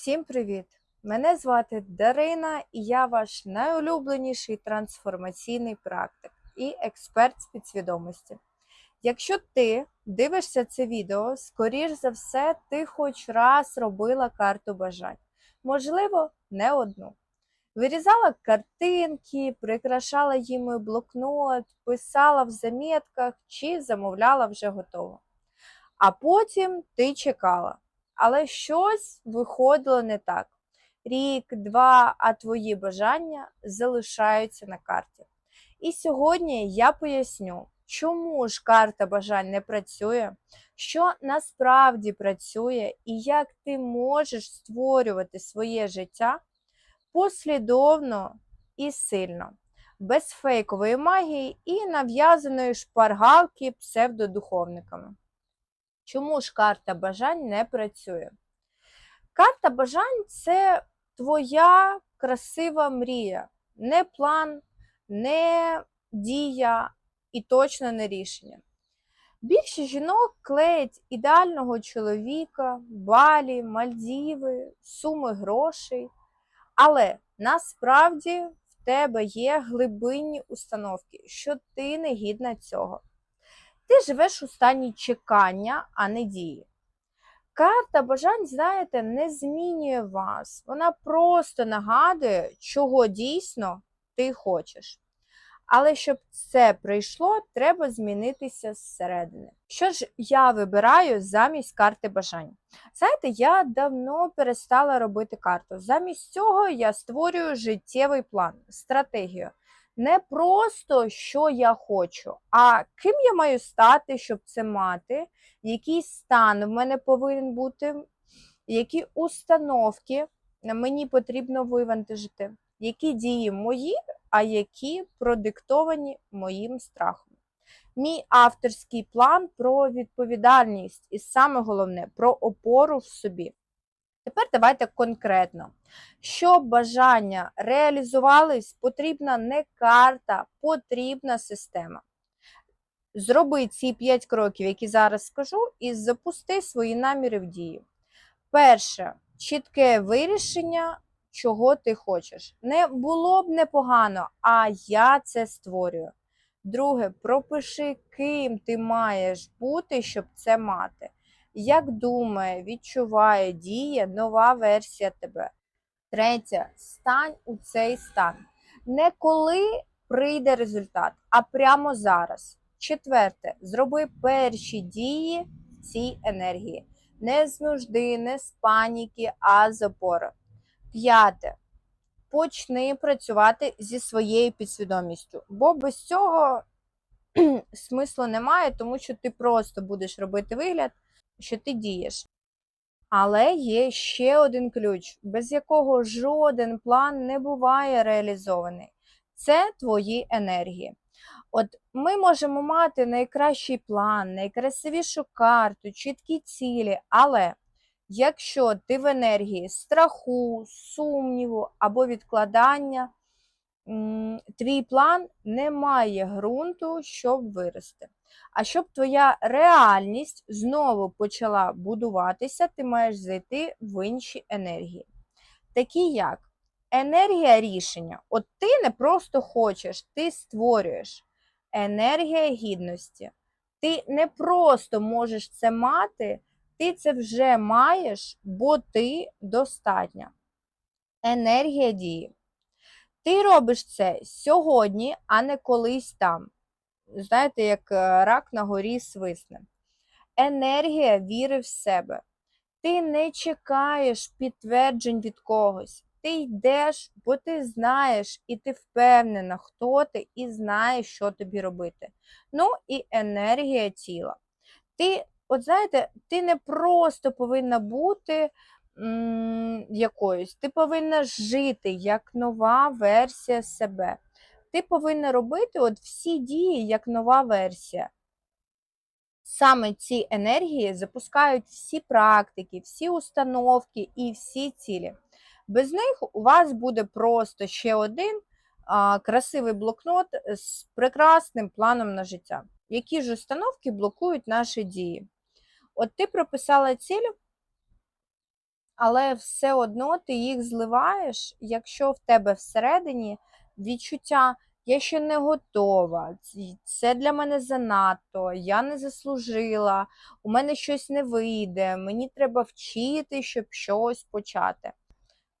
Всім привіт! Мене звати Дарина, і я ваш найулюбленіший трансформаційний практик і експерт з підсвідомості. Якщо ти дивишся це відео, скоріш за все, ти хоч раз робила карту бажань, можливо, не одну. Вирізала картинки, прикрашала їми блокнот, писала в замітках чи замовляла вже готово. А потім ти чекала. Але щось виходило не так. Рік, два, а твої бажання залишаються на карті. І сьогодні я поясню, чому ж карта бажань не працює, що насправді працює, і як ти можеш створювати своє життя послідовно і сильно, без фейкової магії і нав'язаної шпаргалки псевдодуховниками. Чому ж карта бажань не працює? Карта бажань це твоя красива мрія, не план, не дія і точно не рішення. Більшість жінок клеять ідеального чоловіка, балі, Мальдіви, суми грошей. Але насправді в тебе є глибинні установки, що ти не гідна цього. Ти живеш у стані чекання, а не дії. Карта бажань, знаєте, не змінює вас. Вона просто нагадує, чого дійсно ти хочеш. Але щоб це прийшло, треба змінитися зсередини. Що ж я вибираю замість карти бажань? Знаєте, я давно перестала робити карту. Замість цього я створюю життєвий план, стратегію не просто що я хочу, а ким я маю стати, щоб це мати, який стан в мене повинен бути, які установки мені потрібно вивантажити, які дії мої, а які продиктовані моїм страхом. Мій авторський план про відповідальність і саме головне про опору в собі. Тепер давайте конкретно. Щоб бажання реалізувались, потрібна не карта, потрібна система. Зроби ці 5 кроків, які зараз скажу, і запусти свої наміри в дію. Перше, чітке вирішення, чого ти хочеш. Не було б непогано, а я це створюю. Друге, пропиши, ким ти маєш бути, щоб це мати. Як думає, відчуває, діє нова версія тебе. Третє, стань у цей стан. Не коли прийде результат, а прямо зараз. Четверте, зроби перші дії в цій енергії. Не з нужди, не з паніки, а з опори. П'яте. Почни працювати зі своєю підсвідомістю, бо без цього смислу немає, тому що ти просто будеш робити вигляд, що ти дієш. Але є ще один ключ, без якого жоден план не буває реалізований. Це твої енергії. От ми можемо мати найкращий план, найкрасивішу карту, чіткі цілі, але якщо ти в енергії страху, сумніву або відкладання, твій план не має ґрунту, щоб вирости. А щоб твоя реальність знову почала будуватися, ти маєш зайти в інші енергії. Такі як енергія рішення. От ти не просто хочеш, ти створюєш енергія гідності. Ти не просто можеш це мати, ти це вже маєш, бо ти достатня. Енергія дії. Ти робиш це сьогодні, а не колись там знаєте, як е, рак на горі свисне. Енергія віри в себе. Ти не чекаєш підтверджень від когось. Ти йдеш, бо ти знаєш, і ти впевнена, хто ти, і знаєш, що тобі робити. Ну і енергія тіла. Ти, от знаєте, ти не просто повинна бути м, якоюсь, ти повинна жити як нова версія себе ти повинна робити от всі дії як нова версія. Саме ці енергії запускають всі практики, всі установки і всі цілі. Без них у вас буде просто ще один а, красивий блокнот з прекрасним планом на життя. Які ж установки блокують наші дії? От ти прописала ціль, але все одно ти їх зливаєш, якщо в тебе всередині відчуття я ще не готова, це для мене занадто, я не заслужила, у мене щось не вийде, мені треба вчити, щоб щось почати.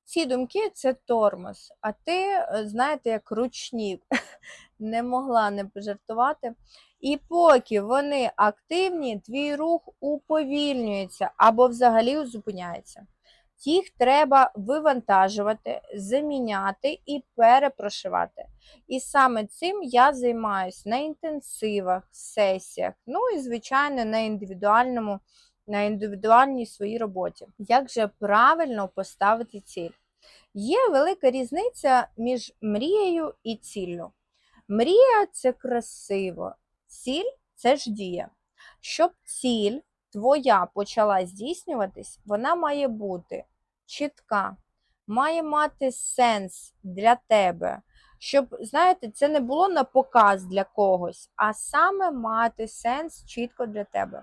Ці думки це тормоз, а ти, е, знаєте, як ручник, не могла не пожартувати. І поки вони активні, твій рух уповільнюється або взагалі зупиняється. Їх треба вивантажувати, заміняти і перепрошивати. І саме цим я займаюся на інтенсивах, сесіях, ну і, звичайно, на індивідуальному, на індивідуальній своїй роботі. Як же правильно поставити ціль? Є велика різниця між мрією і ціллю. Мрія це красиво, ціль це ж дія. Щоб ціль твоя почала здійснюватись, вона має бути чітка, має мати сенс для тебе. Щоб, знаєте, це не було на показ для когось, а саме мати сенс чітко для тебе.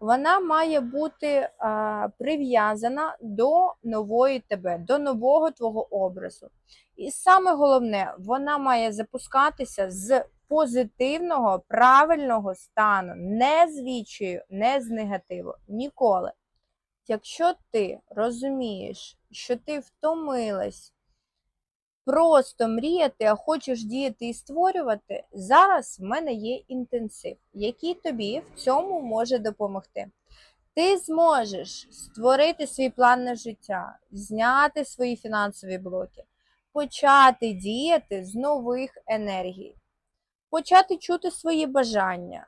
Вона має бути а, прив'язана до нової тебе, до нового твого образу. І саме головне, вона має запускатися з позитивного, правильного стану, не з відчаю, не з негативу. Ніколи. Якщо ти розумієш, що ти втомилась просто мріяти, а хочеш діяти і створювати, зараз в мене є інтенсив, який тобі в цьому може допомогти. Ти зможеш створити свій план на життя, зняти свої фінансові блоки, почати діяти з нових енергій, почати чути свої бажання.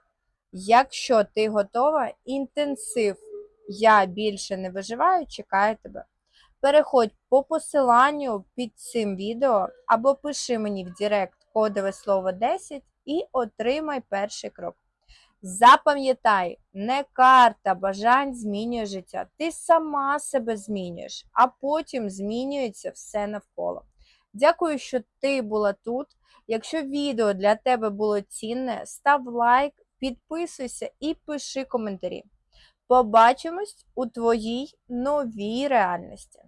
Якщо ти готова, інтенсив Я більше не виживаю, чекає тебе. Переходь по посиланню під цим відео або пиши мені в Директ кодове слово 10 і отримай перший крок. Запам'ятай, не карта бажань змінює життя. Ти сама себе змінюєш, а потім змінюється все навколо. Дякую, що ти була тут. Якщо відео для тебе було цінне, став лайк, підписуйся і пиши коментарі. Побачимось у твоїй новій реальності.